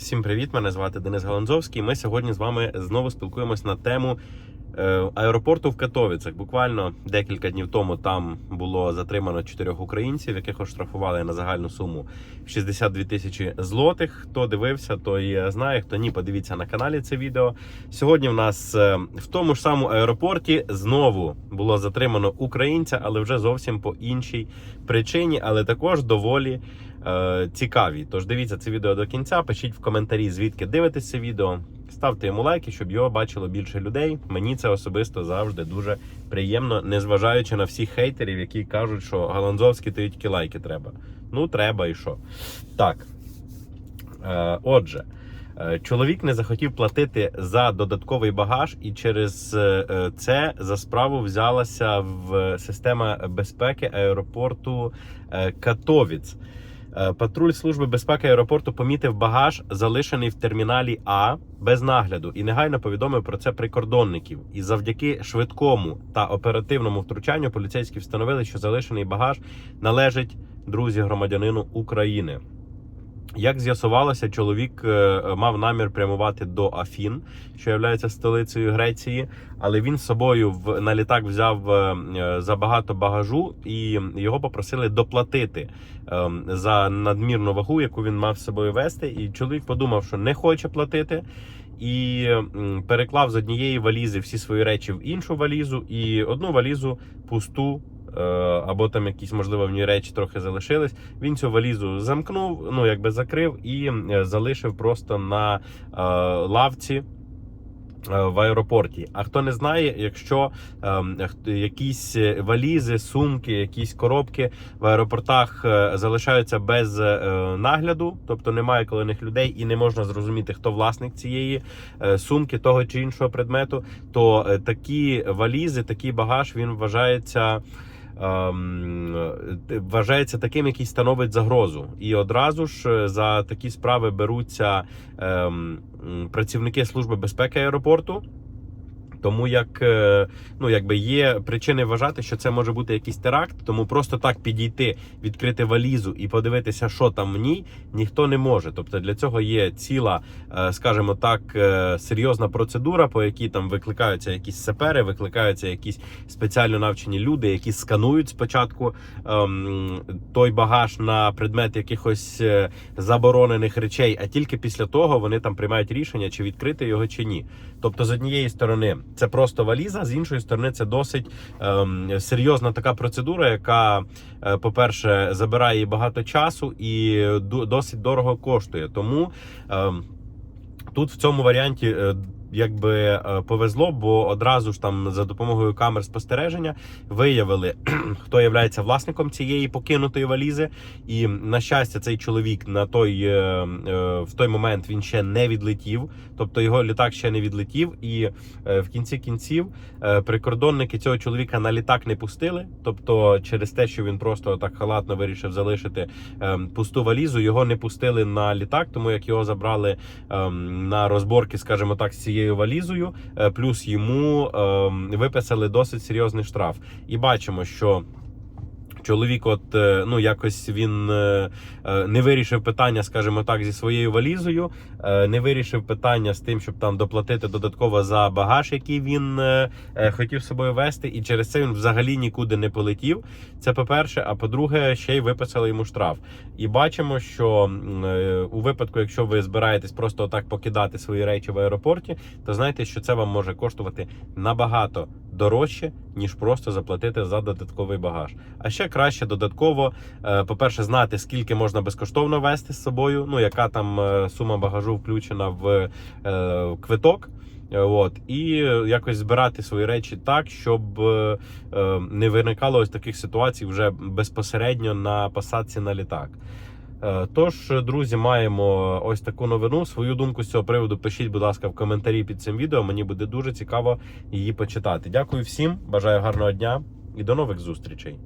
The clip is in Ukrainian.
Всім привіт! Мене звати Денис Галанзовський. Ми сьогодні з вами знову спілкуємось на тему е, аеропорту в Катовіцях. Буквально декілька днів тому там було затримано чотирьох українців, яких оштрафували на загальну суму 62 тисячі злотих. Хто дивився, той знає. Хто ні, подивіться на каналі це відео. Сьогодні в нас е, в тому ж самому аеропорті знову було затримано українця, але вже зовсім по іншій причині, але також доволі е, цікаві. Тож дивіться це відео до кінця. Пишіть в коментарі, звідки дивитесь це відео. Ставте йому лайки, щоб його бачило більше людей. Мені це особисто завжди дуже приємно, незважаючи на всіх хейтерів, які кажуть, що Галанзовський то тільки лайки треба. Ну, треба і що. Так. Е, отже. е, Чоловік не захотів платити за додатковий багаж, і через е, це за справу взялася в система безпеки аеропорту е, Катовіц. Е, Патруль служби безпеки аеропорту помітив багаж, залишений в терміналі А без нагляду, і негайно повідомив про це прикордонників. І завдяки швидкому та оперативному втручанню поліцейські встановили, що залишений багаж належить друзі громадянину України. Як з'ясувалося, чоловік е, мав намір прямувати до Афін, що є столицею Греції, але він з собою в на літак взяв е, е, забагато багажу, і його попросили доплатити за надмірну вагу, яку він мав з собою вести. І чоловік подумав, що не хоче платити. І переклав з однієї валізи всі свої речі в іншу валізу, і одну валізу пусту або там якісь, можливо, в ній речі трохи залишились. Він цю валізу замкнув, ну якби закрив і е, залишив просто на е, лавці. е, В аеропорті. А хто не знає, якщо хто- якісь е, валізи, сумки, якісь коробки в аеропортах е, залишаються без е, нагляду, тобто немає коло них людей і не можна зрозуміти, хто власник цієї е, сумки, того чи іншого предмету, то е, такі валізи, такий багаж він вважається. Ем, е, Вважається таким, який становить загрозу, і одразу ж е, за такі справи беруться ем, працівники служби безпеки аеропорту. Тому як е, ну якби є причини вважати, що це може бути якийсь теракт, тому просто так підійти, відкрити валізу і подивитися, що там в ній, ніхто не може. Тобто для цього є ціла, е, скажімо так, е, серйозна процедура, по якій там викликаються якісь сапери, викликаються якісь спеціально навчені люди, які сканують спочатку ем, той багаж на предмет якихось заборонених речей, а тільки після того вони там приймають рішення, чи відкрити його чи ні. Тобто, з однієї сторони, це просто валіза, з іншої сторони, це досить ем, серйозна така процедура, яка, е, по-перше, забирає багато часу і досить дорого коштує. Тому ем, тут в цьому варіанті. Якби е, повезло, бо одразу ж там за допомогою камер спостереження виявили, хто є власником цієї покинутої валізи. І на щастя, цей чоловік на той е, е, в той момент він ще не відлетів, тобто його літак ще не відлетів. І в кінці кінців прикордонники цього чоловіка на літак не пустили. Тобто, через те, що він просто так халатно вирішив залишити пусту валізу, його не пустили на літак, тому як його забрали е, на розборки, скажімо так, з цією валізою. е, Плюс йому е, виписали досить серйозний штраф. І бачимо, що. Чоловік, от е, ну якось він е, е, не вирішив питання, скажімо так, зі своєю валізою, не вирішив питання з тим, щоб там доплатити додатково за багаж, який він хотів з собою вести, і через це він взагалі нікуди не полетів. Це по-перше. А по-друге, ще й виписали йому штраф. І бачимо, що у випадку, якщо ви збираєтесь просто отак покидати свої речі в аеропорті, то знайте, що це вам може коштувати набагато дорожче, ніж просто заплатити за додатковий багаж. А ще краще додатково, е, по-перше, знати, скільки можна безкоштовно вести з собою, ну яка там е, сума багажу включена в е, квиток. От і якось збирати свої речі так, щоб не виникало ось таких ситуацій вже безпосередньо на посадці на літак. Е, Тож, друзі, маємо ось таку новину. Свою думку з цього приводу пишіть, будь ласка, в коментарі під цим відео. Мені буде дуже цікаво її почитати. Дякую всім, бажаю гарного дня і до нових зустрічей.